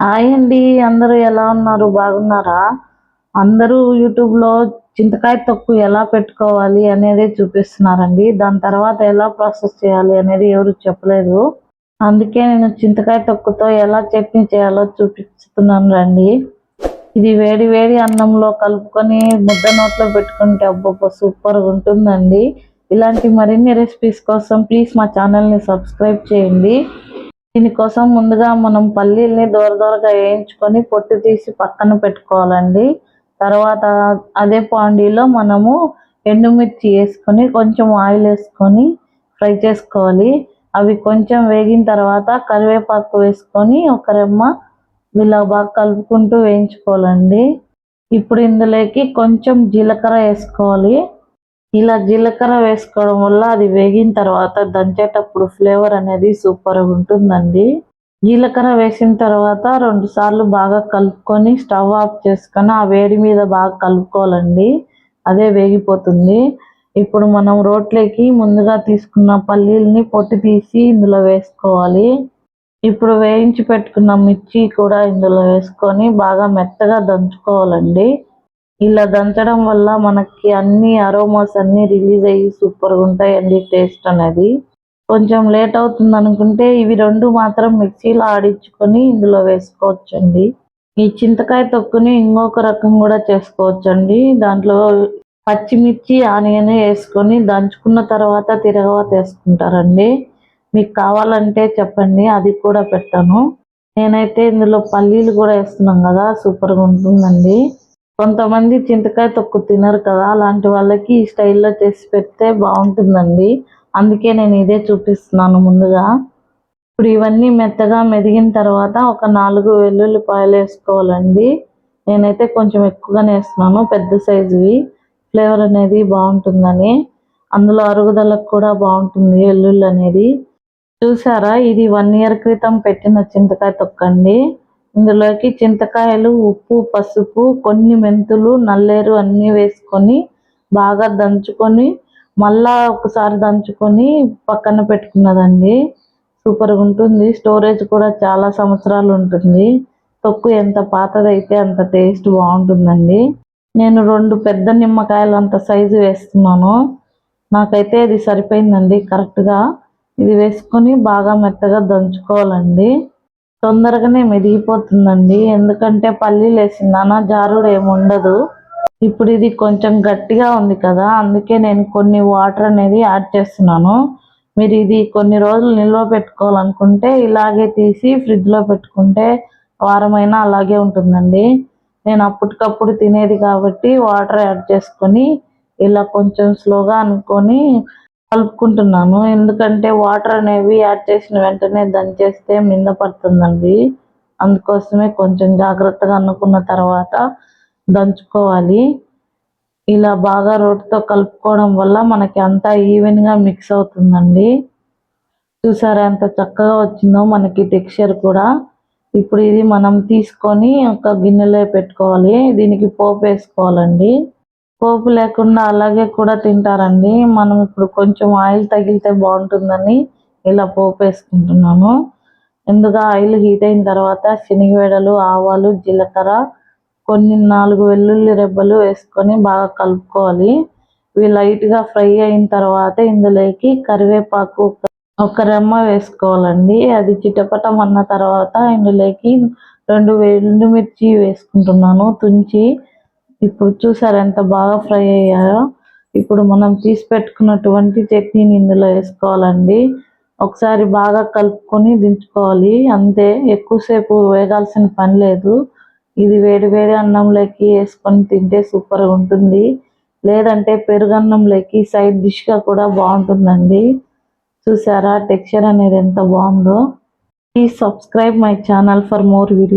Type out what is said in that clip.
Hi అండి అందరూ ఎలా ఉన్నారు? బాగున్నారా? అందరూ యూట్యూబ్లో చింతకాయ తొక్కు ఎలా పెట్టుకోవాలి అనేది చూపిస్తున్నారండి. దాని తర్వాత ఎలా ప్రాసెస్ చేయాలి అనేది ఎవరు చెప్పలేదు. అందుకే నేను చింతకాయ తొక్కుతో ఎలా చట్నీ చేయాలో చూపిస్తున్నాను రండి. ఇది వేడి వేడి అన్నంలో కలుపుకొని ముద్ద నోట్లో పెట్టుకుంటే అబ్బబ్బ సూపర్గా ఉంటుందండి. ఇలాంటి మరిన్ని రెసిపీస్ కోసం ప్లీజ్ మా ఛానల్ని సబ్స్క్రైబ్ చేయండి. దీనికోసం ముందుగా మనం పల్లీల్ని దూర దూరగా వేయించుకొని పొట్టు తీసి పక్కన పెట్టుకోవాలండి. తర్వాత అదే పాండీలో మనము ఎండుమిర్చి వేసుకొని కొంచెం ఆయిల్ వేసుకొని ఫ్రై చేసుకోవాలి. అవి కొంచెం వేగిన తర్వాత కరివేపాకు వేసుకొని ఒక రెమ్మ ఇలా బాగా కలుపుకుంటూ వేయించుకోవాలండి. ఇప్పుడు ఇందులోకి కొంచెం జీలకర్ర వేసుకోవాలి. ఇలా జీలకర్ర వేసుకోవడం వల్ల అది వేగిన తర్వాత దంచేటప్పుడు ఫ్లేవర్ అనేది సూపర్ ఉంటుందండి. జీలకర్ర వేసిన తర్వాత రెండు సార్లు బాగా కలుపుకొని స్టవ్ ఆఫ్ చేసుకొని ఆ వేడి మీద బాగా కలుపుకోవాలండి. అదే వేగిపోతుంది. ఇప్పుడు మనం రోట్లోకి ముందుగా తీసుకున్న పల్లీల్ని పొట్టి తీసి ఇందులో వేసుకోవాలి. ఇప్పుడు వేయించి పెట్టుకున్న మిర్చి కూడా ఇందులో వేసుకొని బాగా మెత్తగా దంచుకోవాలండి. ఇలా దంచడం వల్ల మనకి అన్ని అరోమాస్ అన్ని రిలీజ్ అయ్యి సూపర్గా ఉంటాయండి టేస్ట్ అనేది. కొంచెం లేట్ అవుతుంది అనుకుంటే ఇవి రెండు మాత్రం మిక్సీలో ఆడించుకొని ఇందులో వేసుకోవచ్చండి. ఈ చింతకాయ తొక్కుని ఇంకొక రకం కూడా చేసుకోవచ్చండి. దాంట్లో పచ్చిమిర్చి ఆనియన్ వేసుకొని దంచుకున్న తర్వాత తిరగవాత వేసుకుంటారండి మీకు కావాలంటే చెప్పండి అది కూడా పెట్టాను. నేనైతే ఇందులో పల్లీలు కూడా వేస్తున్నాం కదా సూపర్గా ఉంటుందండి. కొంతమంది చింతకాయ తొక్కు తినరు కదా అలాంటి వాళ్ళకి ఈ స్టైల్లో చేసి పెడితే బాగుంటుందండి. అందుకే నేను ఇదే చూపిస్తున్నాను ముందుగా. ఇప్పుడు ఇవన్నీ మెత్తగా మెదిగిన తర్వాత ఒక నాలుగు వెల్లుల్లిపాయలు వేసుకోవాలండి. నేనైతే కొంచెం ఎక్కువగానే వేస్తున్నాను పెద్ద సైజువి. ఫ్లేవర్ అనేది బాగుంటుందని. అందులో అరుగుదలకు కూడా బాగుంటుంది వెల్లుల్లి అనేది. చూసారా ఇది వన్ ఇయర్ క్రితం పెట్టిన చింతకాయ తొక్కండి. ఇందులోకి చింతకాయలు ఉప్పు పసుపు కొన్ని మెంతులు నల్లేరు అన్నీ వేసుకొని బాగా దంచుకొని మళ్ళా ఒకసారి దంచుకొని పక్కన పెట్టుకున్నదండి. సూపర్గా ఉంటుంది. స్టోరేజ్ కూడా చాలా సంవత్సరాలు ఉంటుంది. తొక్కు ఎంత పాతదైతే అంత టేస్ట్ బాగుంటుందండి. నేను రెండు పెద్ద నిమ్మకాయలు అంత సైజు వేస్తున్నాను. నాకైతే ఇది సరిపోయిందండి కరెక్ట్గా ఇది వేసుకొని బాగా మెత్తగా దంచుకోవాలండి. తొందరగానే మెదిగిపోతుందండి. ఎందుకంటే పల్లీలు వేసిందానా జారుడు ఏమి ఉండదు. ఇప్పుడు ఇది కొంచెం గట్టిగా ఉంది కదా అందుకే నేను కొన్ని వాటర్ అనేది యాడ్ చేస్తున్నాను. మీరు ఇది కొన్ని రోజులు నిల్వ పెట్టుకోవాలనుకుంటే ఇలాగే తీసి ఫ్రిడ్జ్లో పెట్టుకుంటే వారమైనా అలాగే ఉంటుందండి. నేను అప్పటికప్పుడు తినేది కాబట్టి వాటర్ యాడ్ చేసుకొని ఇలా కొంచెం స్లోగా అనుకొని కలుపుకుంటున్నాను. ఎందుకంటే వాటర్ అనేవి యాడ్ చేసిన వెంటనే దంచేస్తే మింద పడుతుందండి. అందుకోసమే కొంచెం జాగ్రత్తగా అనుకున్న తర్వాత దంచుకోవాలి. ఇలా బాగా రోటితో కలుపుకోవడం వల్ల మనకి అంతా ఈవెన్గా మిక్స్ అవుతుందండి. చూసారా ఎంత చక్కగా వచ్చిందో మనకి టెక్స్చర్ కూడా. ఇప్పుడు ఇది మనం తీసుకొని ఒక గిన్నెలో పెట్టుకోవాలి. దీనికి పోపు వేసుకోవాలండి. పోపు లేకుండా అలాగే కూడా తింటారండి. మనం ఇప్పుడు కొంచెం ఆయిల్ తగిలితే బాగుంటుందని ఇలా పోపు వేసుకుంటున్నాను. ఎందుకు ఆయిల్ హీట్ అయిన తర్వాత శనగవేడలు ఆవాలు జీలకర్ర కొన్ని నాలుగు వెల్లుల్లి రెబ్బలు వేసుకొని బాగా కలుపుకోవాలి. ఇవి లైట్గా ఫ్రై అయిన తర్వాత ఇందులోకి కరివేపాకు ఒక రెమ్మ వేసుకోవాలండి. అది చిటపటం అన్న తర్వాత ఇందులోకి రెండు ఎండుమిర్చి వేసుకుంటున్నాను. తుంచి ఇప్పుడు చూసారు ఎంత బాగా ఫ్రై అయ్యాయో? ఇప్పుడు మనం తీసి పెట్టుకున్నటువంటి చట్నీని ఇందులో వేసుకోవాలండి. ఒకసారి బాగా కలుపుకొని దించుకోవాలి. అంతే ఎక్కువసేపు వేగాల్సిన పని లేదు. ఇది వేడి వేడి అన్నంలోకి వేసుకొని తింటే సూపర్గా ఉంటుంది. లేదంటే పెరుగన్నంలోకి సైడ్ డిష్గా కూడా బాగుంటుందండి. చూసారా టెక్స్చర్ అనేది ఎంత బాగుందో? Please subscribe my channel for more video